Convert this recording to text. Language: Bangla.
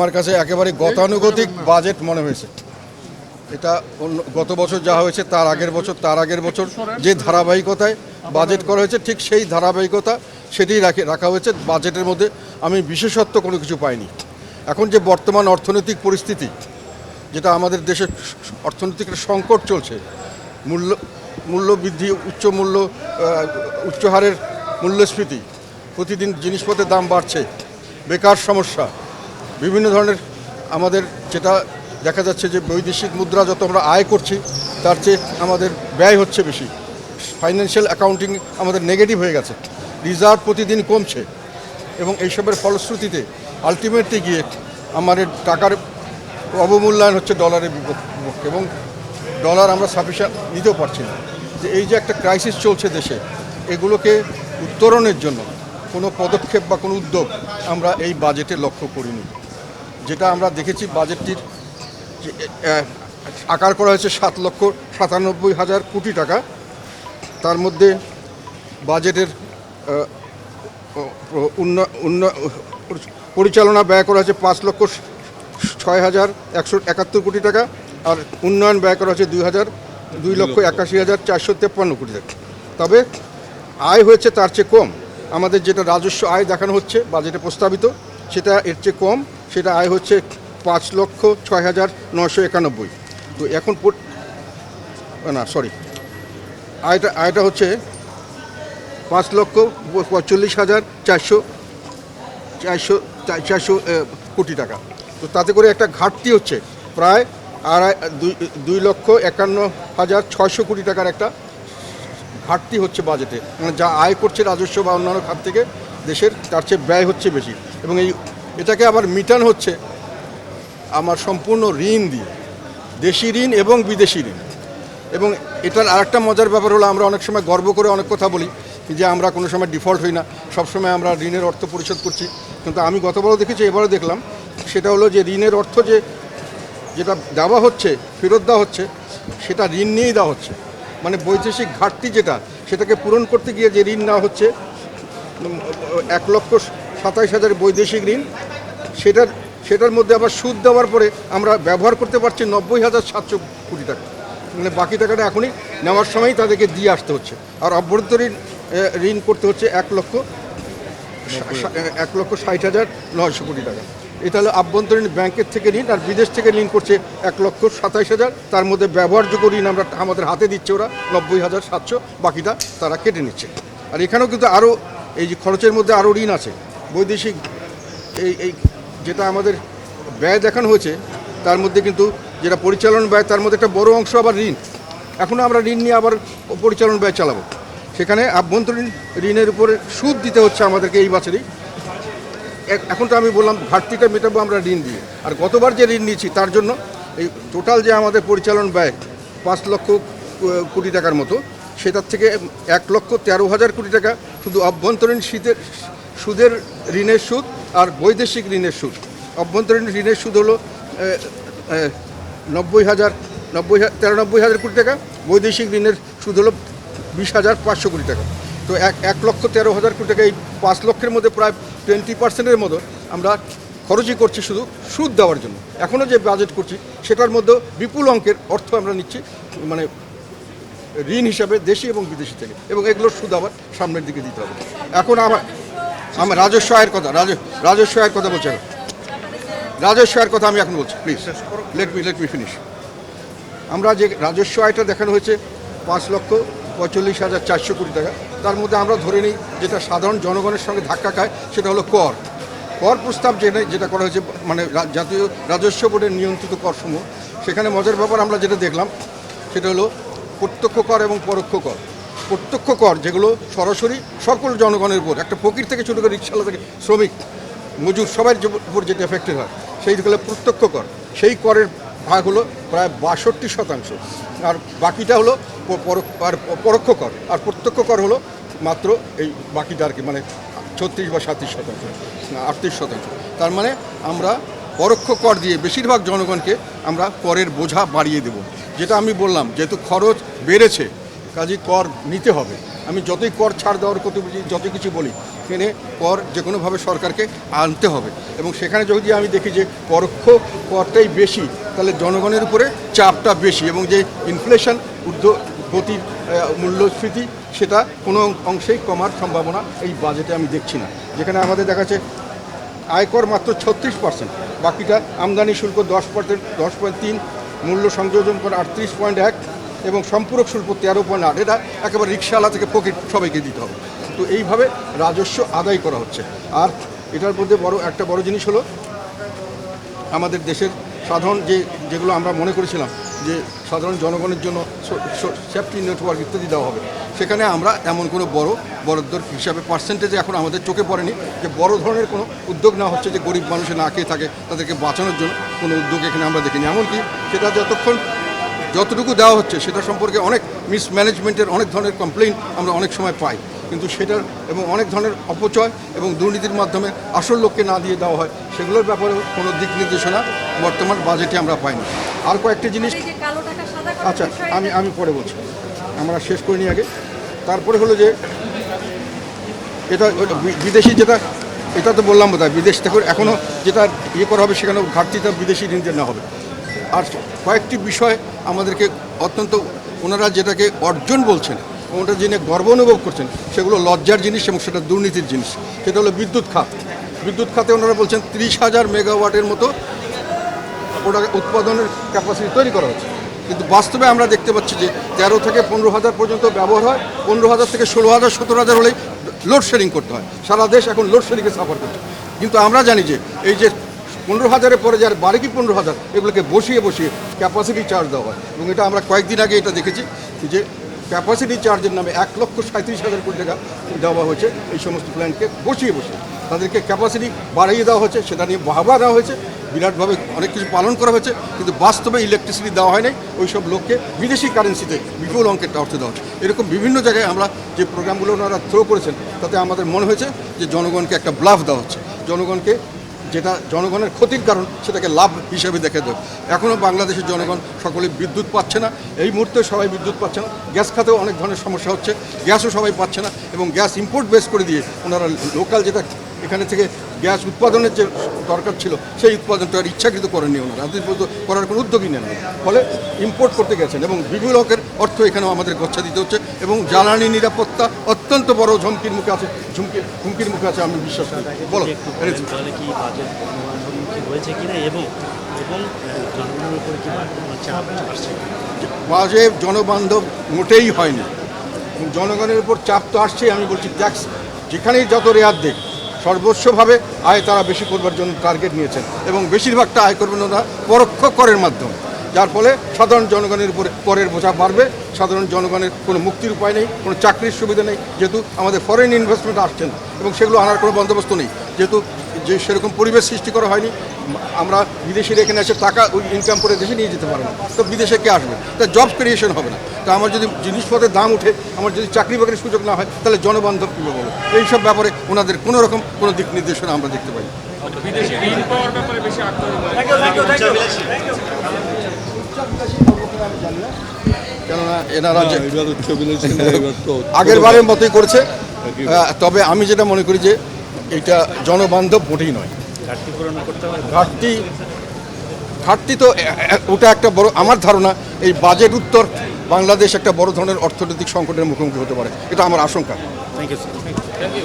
আমার কাছে একেবারে গতানুগতিক বাজেট মনে হয়েছে। এটা অন্য, গত বছর যা হয়েছে, তার আগের বছর, তার আগের বছর যে ধারাবাহিকতায় বাজেট করা হয়েছে, ঠিক সেই ধারাবাহিকতা সেটি রাখে, রাখা হয়েছে। বাজেটের মধ্যে আমি বিশেষত্ব কোনো কিছু পাইনি। এখন যে বর্তমান অর্থনৈতিক পরিস্থিতি, যেটা আমাদের দেশের অর্থনৈতিক সংকট চলছে, মূল্য মূল্য বৃদ্ধি উচ্চ মূল্য উচ্চ হারের মূল্যস্ফীতি, প্রতিদিন জিনিসপত্রের দাম বাড়ছে, বেকার সমস্যা বিভিন্ন ধরনের আমাদের যেটা দেখা যাচ্ছে যে বৈদেশিক মুদ্রা যত আমরা আয় করছি, তার চেয়ে আমাদের ব্যয় হচ্ছে বেশি। ফাইন্যান্সিয়াল অ্যাকাউন্টিং আমাদের নেগেটিভ হয়ে গেছে। রিজার্ভ প্রতিদিন কমছে এবং এইসবের ফলশ্রুতিতে আলটিমেটলি গিয়ে আমাদের টাকার অবমূল্যায়ন হচ্ছে ডলারের বিপক্ষে এবং ডলার আমরা সাফিসিয়েন্ট নিতেও পারছি না। যে এই যে একটা ক্রাইসিস চলছে দেশে, এগুলোকে উত্তরণের জন্য কোনো পদক্ষেপ বা কোনো উদ্যোগ আমরা এই বাজেটে লক্ষ্য করিনি। যেটা আমরা দেখেছি বাজেটটির আকার করা হয়েছে সাত লক্ষ সাতানব্বই হাজার কোটি টাকা। তার মধ্যে বাজেটের পরিচালনা ব্যয় করা হয়েছে পাঁচ লক্ষ ছয় হাজার একশো একাত্তর কোটি টাকা আর উন্নয়ন ব্যয় করা হয়েছে দুই হাজার দুই লক্ষ একাশি হাজার চারশো তেপ্পান্ন কোটি টাকা। তবে আয় হয়েছে তার চেয়ে কম। আমাদের যেটা রাজস্ব আয় দেখানো হচ্ছে, বাজেটে প্রস্তাবিত, সেটা এর চেয়ে কম। সেটা আয় হচ্ছে পাঁচ লক্ষ ছয় হাজার নশো একানব্বই। তো এখন না সরি আয়টা আয়টা হচ্ছে পাঁচ লক্ষ পঁয়তাল্লিশ হাজার চারশো চারশো চারশো কোটি টাকা। তো তাতে করে একটা ঘাটতি হচ্ছে। প্রায় আড়াই, দুই দুই লক্ষ একান্ন হাজার ছয়শো কোটি টাকার একটা ঘাটতি হচ্ছে বাজেটে। মানে যা আয় করছে রাজস্ব বা অন্যান্য খাত থেকে দেশের, তার চেয়ে ব্যয় হচ্ছে বেশি। এবং এই এটাকে আবার মিটান হচ্ছে আমার সম্পূর্ণ ঋণ দিয়ে, দেশি ঋণ এবং বিদেশি ঋণ। এবং এটার আরেকটা মজার ব্যাপার হলো আমরা অনেক সময় গর্ব করে অনেক কথা বলি যে আমরা কোনো সময় ডিফল্ট হই না সবসময় আমরা ঋণের অর্থ পরিশোধ করছি। কিন্তু আমি গতবারও দেখেছি, এবারও দেখলাম, সেটা হলো যে ঋণের অর্থ যে যেটা দেওয়া হচ্ছে, ফেরত দেওয়া হচ্ছে, সেটা ঋণ নিয়েই দেওয়া হচ্ছে। মানে বৈদেশিক ঘাটতি যেটা, সেটাকে পূরণ করতে গিয়ে যে ঋণ নেওয়া হচ্ছে এক লক্ষ সাতাইশ হাজার বৈদেশিক ঋণ সেটার সেটার মধ্যে আবার সুদ দেওয়ার পরে আমরা ব্যবহার করতে পারছি নব্বই হাজার সাতশো কোটি টাকা। মানে বাকি টাকাটা এখনই নেওয়ার সময়ই তাদেরকে দিয়ে আসতে হচ্ছে। আর অভ্যন্তরীণ ঋণ করতে হচ্ছে এক লক্ষ এক লক্ষ ষাট হাজার নয়শো কোটি টাকা। এটা হলো আভ্যন্তরীণ ব্যাংকের থেকে ঋণ আর বিদেশ থেকে ঋণ করছে এক লক্ষ সাতাইশ হাজার। তার মধ্যে ব্যবহারযোগ্য ঋণ আমরা আমাদের হাতে দিচ্ছে ওরা নব্বই হাজার সাতশো বাকিটা তারা কেটে নিচ্ছে। আর এখানেও কিন্তু আরও এই যে খরচের মধ্যে আরও ঋণ আছে। বৈদেশিক এই এই যেটা আমাদের ব্যয় দেখানো হয়েছে, তার মধ্যে কিন্তু যেটা পরিচালন ব্যয়, তার মধ্যে একটা বড় অংশ আবার ঋণ। এখনও আমরা ঋণ নিয়ে আবার পরিচালন ব্যয় চালাবো। সেখানে আভ্যন্তরীণ ঋণের উপরে সুদ দিতে হচ্ছে আমাদেরকে এই বছরই। এখন তো আমি বললাম, ঘাটতিটা মেটাবো আমরা ঋণ দিয়ে। আর গতবার যে ঋণ নিয়েছি, তার জন্য এই টোটাল যে আমাদের পরিচালন ব্যয়, পাঁচ লক্ষ কোটি টাকার মতো, সেটার থেকে এক লক্ষ তেরো হাজার কোটি টাকা শুধু অভ্যন্তরীণ শীতের সুদের ঋণের সুদ আর বৈদেশিক ঋণের সুদ। অভ্যন্তরীণ ঋণের সুদ হলো নব্বই হাজার, নব্বই তেরানব্বই হাজার কোটি টাকা, বৈদেশিক ঋণের সুদ হলো বিশ হাজার পাঁচশো কোটি টাকা। তো এক এক লক্ষ তেরো হাজার কোটি টাকা, এই পাঁচ লক্ষের মধ্যে প্রায় টোয়েন্টি পার্সেন্টের মতো আমরা খরচই করছি শুধু সুদ দেওয়ার জন্য। এখনও যে বাজেট করছি, সেটার মধ্যে বিপুল অঙ্কের অর্থ আমরা নিচ্ছি মানে ঋণ হিসাবে দেশি এবং বিদেশি থেকে, এবং এগুলোর সুদ আবার সামনের দিকে দিতে হবে। এখন আমার আমার রাজস্ব আয়ের কথা রাজ- রাজস্ব আয়ের কথা বলছি এখন। রাজস্ব আয়ের কথা আমি এখন বলছি please let me let me finish আমরা যে রাজস্ব আয়টা দেখানো হয়েছে পাঁচ লক্ষ পঁয়তাল্লিশ হাজার চারশো কোটি টাকা তার মধ্যে আমরা ধরে নিই যেটা সাধারণ জনগণের সঙ্গে ধাক্কা খায় সেটা হলো কর। কর প্রস্তাব যেটা যেটা করা হয়েছে মানে জাতীয় রাজস্ব বোর্ডের নিয়ন্ত্রিত করসমূহ সেখানে মজার ব্যাপার আমরা যেটা দেখলাম সেটা হলো প্রত্যক্ষ কর এবং পরোক্ষ কর। প্রত্যক্ষ কর, যেগুলো সরাসরি সকল জনগণের উপর, একটা ফকির থেকে শুরু করে রিক্সাওয়ালা থেকে শ্রমিক, মজুর সবার উপর যেটা এফেক্টেড হয়, সেই হলো প্রত্যক্ষ কর। সেই করের ভাগ হলো প্রায় বাষট্টি শতাংশ। আর বাকিটা হলো আর পরোক্ষ কর। আর প্রত্যক্ষ কর হলো মাত্র এই বাকিটা আর কি মানে ছত্রিশ বা সাতত্রিশ শতাংশ আটত্রিশ শতাংশ। তার মানে আমরা পরোক্ষ কর দিয়ে বেশিরভাগ জনগণকে আমরা করের বোঝা বাড়িয়ে দেব। যেটা আমি বললাম, যেহেতু খরচ বেড়েছে কাজে কর নিতে হবে। আমি যতই কর ছাড় দেওয়ার বলি যত কিছু বলি, সেখানে কর যে কোনোভাবে সরকারকে আনতে হবে। এবং সেখানে যদি আমি দেখি যে পরোক্ষ করটাই বেশি, তাহলে জনগণের উপরে চাপটা বেশি এবং যে ইনফ্লেশন ঊর্ধ্ব গতির মূল্যস্ফীতি, সেটা কোনো অংশেই কমার সম্ভাবনা এই বাজেটে আমি দেখছি না। যেখানে আমাদের দেখা যাচ্ছে আয়কর মাত্র ছত্রিশ পার্সেন্ট বাকিটা আমদানি শুল্ক দশ পার্সেন্ট দশ পয়েন্ট তিন, মূল্য সংযোজন করে আটত্রিশ পয়েন্ট এক এবং সম্পূরক শুল্ক তেরো পয়েন্ট আট এটা একেবারে রিক্সাওয়ালা থেকে পকেট সবাইকে দিতে হবে। তো এইভাবে রাজস্ব আদায় করা হচ্ছে। আর এটার মধ্যে বড়, একটা বড় জিনিস হলো, আমাদের দেশের সাধারণ যে, যেগুলো আমরা মনে করেছিলাম যে, সাধারণ জনগণের জন্য সেফটি নেটওয়ার্ক ইত্যাদি দেওয়া হবে, সেখানে আমরা এমন কোনো বড় বরাদ্দর হিসাবে পার্সেন্টেজে এখন আমাদের চোখে পড়েনি যে, বড় ধরনের কোনো উদ্যোগ না হচ্ছে যে, গরিব মানুষে না খেয়ে থাকে, তাদেরকে বাঁচানোর জন্য কোনো উদ্যোগ এখানে আমরা দেখিনি। এমনকি সেটা যতক্ষণ যতটুকু দেওয়া হচ্ছে সেটা সম্পর্কে অনেক মিসম্যানেজমেন্টের অনেক ধরনের কমপ্লেন আমরা অনেক সময় পাই। কিন্তু সেটার এবং অনেক ধরনের অপচয় এবং দুর্নীতির মাধ্যমে আসল লোককে না দিয়ে দেওয়া হয় সেগুলোর ব্যাপারে কোনো দিক নির্দেশনা বর্তমান বাজেটে আমরা পাইনি। আর কয়েকটি জিনিস আচ্ছা আমি আমি পরে বলছি। আমরা শেষ করিনি আগে। তারপরে হলো যে এটা বিদেশি যেটা এটা তো বললাম বোধ বিদেশ থেকে এখনও যেটা ইয়ে করা হবে সেখানে ঘাটতিটা বিদেশি ঋণদের না হবে। আর কয়েকটি বিষয় আমাদেরকে অত্যন্ত ওনারা যেটাকে অর্জন বলছেন, ওনারা যিনি গর্ব অনুভব করছেন, সেগুলো লজ্জার জিনিস এবং সেটা দুর্নীতির জিনিস। সেটা হলো বিদ্যুৎ খাত। বিদ্যুৎ খাতে ওনারা বলছেন তিরিশ হাজার মেগাওয়াটের মতো ওটা উৎপাদনের ক্যাপাসিটি তৈরি করা হচ্ছে। কিন্তু বাস্তবে আমরা দেখতে পাচ্ছি যে তেরো থেকে পনেরো হাজার পর্যন্ত ব্যবহার হয়, পনেরো হাজার থেকে ষোলো হাজার, সতেরো হাজার হলেই লোডশেডিং করতে হয়। সারা দেশ এখন লোডশেডিংয়ে সাফার করছে। কিন্তু আমরা জানি যে এই যে পনেরো হাজারের পরে যার বাড়ি কি পনেরো হাজার? এগুলোকে বসিয়ে বসিয়ে ক্যাপাসিটি চার্জ দেওয়া হয়। এবং এটা আমরা কয়েকদিন আগে এটা দেখেছি যে ক্যাপাসিটি চার্জের নামে এক লক্ষ সাঁত্রিশ হাজার কোটি টাকা দেওয়া হয়েছে এই সমস্ত প্ল্যান্টকে বসিয়ে বসিয়ে। তাদেরকে ক্যাপাসিটি বাড়িয়ে দেওয়া হয়েছে, সেটা নিয়ে বাহবা দেওয়া হয়েছে। বিরাটভাবে অনেক কিছু পালন করা হয়েছে, কিন্তু বাস্তবে ইলেকট্রিসিটি দেওয়া হয়নি। ওই সব লোককে বিদেশি কারেন্সিতে বিপুল অঙ্কের অর্থ দেওয়া হচ্ছে। এরকম বিভিন্ন জায়গায় আমরা যে প্রোগ্রামগুলো ওনারা থ্রো করেছেন, তাতে আমাদের মনে হয়েছে যে জনগণকে একটা ব্লাফ দেওয়া হচ্ছে। জনগণকে যেটা জনগণের ক্ষতির কারণ, সেটাকে লাভ হিসেবে দেখে দেয় এখনও বাংলাদেশের জনগণ সকলে বিদ্যুৎ পাচ্ছে না। এই মুহূর্তে সবাই বিদ্যুৎ পাচ্ছে না। গ্যাস খাতেও অনেক ধরনের সমস্যা হচ্ছে। গ্যাসও সবাই পাচ্ছে না এবং গ্যাস ইম্পোর্ট বেস করে দিয়ে ওনারা লোকাল যেটা এখানে থেকে গ্যাস উৎপাদনের যে দরকার ছিল সেই উৎপাদনটা আর ইচ্ছাকৃত করেননি ওনারা। পর্যন্ত করার কোনো উদ্যোগই নেন ফলে ইম্পোর্ট করতে গেছেন এবং বিভিন্ন লোকের অর্থ এখানেও আমাদের গচ্ছা দিতে হচ্ছে এবং জ্বালানি নিরাপত্তা অত্যন্ত বড় ঝুমকির মুখে আছে ঝুমকি হুমকির মুখে আছে আমি বিশ্বাস করি। বলো হয়েছে কিনা এবং এবং আসছে বাজে জনবান্ধব মোটেই হয়নি। জনগণের উপর চাপ তো আসছেই আমি বলছি ট্যাক্স যেখানেই যত রেয়ার দেখ সর্বস্বভাবে আয় তারা বেশি করবার জন্য টার্গেট নিয়েছেন এবং বেশিরভাগটা আয় করবেন ওরা পরোক্ষ করের মাধ্যমে। যার ফলে সাধারণ জনগণের উপরে করের বোঝা বাড়বে, সাধারণ জনগণের কোনো মুক্তির উপায় নেই, কোনো চাকরির সুবিধা নেই। যেহেতু আমাদের ফরেন ইনভেস্টমেন্ট আসছেন এবং সেগুলো আনার কোনো বন্দোবস্ত নেই। যেহেতু যে সেরকম পরিবেশ সৃষ্টি করা হয়নি আমরা বিদেশিরা এখানে এসে টাকা ওই ইনকাম করে দেশে নিয়ে যেতে পারে না। তো বিদেশে কে আসবে? তা জব ক্রিয়েশন হবে না। তা আমার যদি জিনিসপত্রের দাম উঠে আমার যদি চাকরি বাকরির সুযোগ না হয় তাহলে জনবান্ধব কীভাবে হবে এইসব ব্যাপারে ওনাদের কোনো রকম কোনো দিক নির্দেশনা আমরা দেখতে পাই কেননা এনারা আগের বারের মতোই করেছে। তবে আমি যেটা মনে করি যে এটা জনবান্ধব মোটেই নয়। ঘাটতি ঘাটতি তো ওটা একটা বড় আমার ধারণা এই বাজেট উত্তর বাংলাদেশ একটা বড় ধরনের অর্থনৈতিক সংকটের মুখোমুখি হতে পারে। এটা আমার আশঙ্কা। Thank you